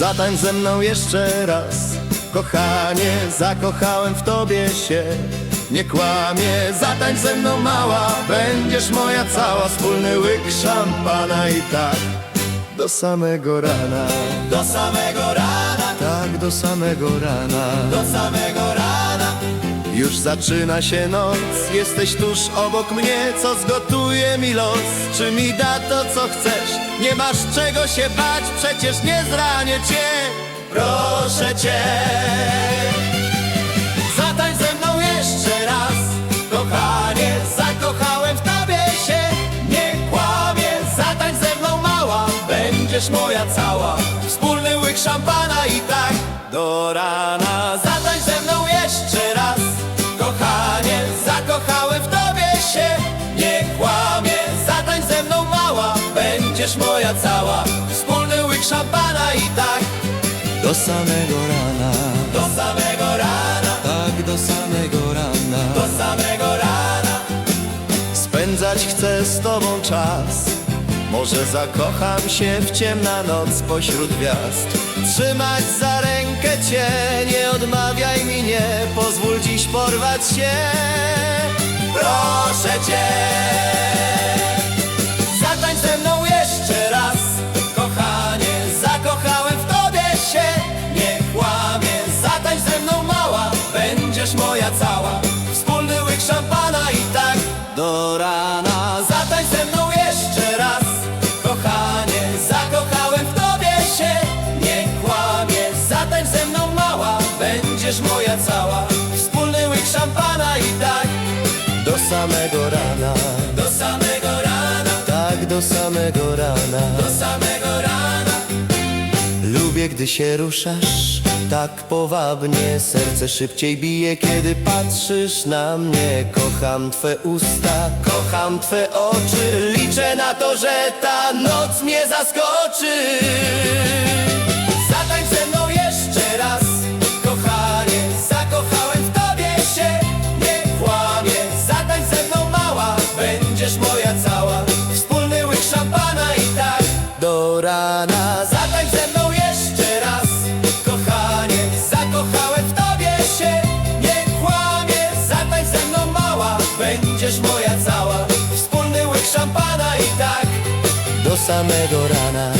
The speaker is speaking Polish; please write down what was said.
Zatańcz ze mną jeszcze raz. Kochanie, zakochałem w tobie się. Nie kłamie, zatańcz ze mną mała. Będziesz moja cała. Wspólny łyk szampana i tak. Do samego rana. Do samego rana, Tak, do samego rana. Do samego rana Już zaczyna się noc, jesteś tuż obok mnie Co zgotuje mi los, czy mi da to co chcesz? Nie masz czego się bać, przecież nie zranię cię. Proszę cię Zatańcz ze mną jeszcze raz. Kochanie, zakochałem w tobie się. Nie kłamie, zatańcz ze mną mała. Będziesz moja cała. Wspólny łyk szampana i tak. Do rana Będziesz moja cała. Wspólny łyk szampana i tak. Do samego rana, do samego rana. Tak do samego rana. Do samego rana. Spędzać chcę z tobą czas. Może zakocham się w ciemna noc pośród gwiazd. Trzymać za rękę cię, nie odmawiaj mi nie Pozwól dziś porwać się. Proszę cię Będziesz moja cała. Wspólny łyk szampana i tak. Do samego rana, do samego rana, tak do samego rana. Do samego rana. Lubię, gdy się ruszasz. Tak powabnie. Serce szybciej bije, kiedy patrzysz na mnie. Kocham Twe usta, kocham Twe oczy. Liczę na to, że ta noc mnie zaskoczy Będziesz moja cała Wspólny łyk szampana i tak. Do samego rana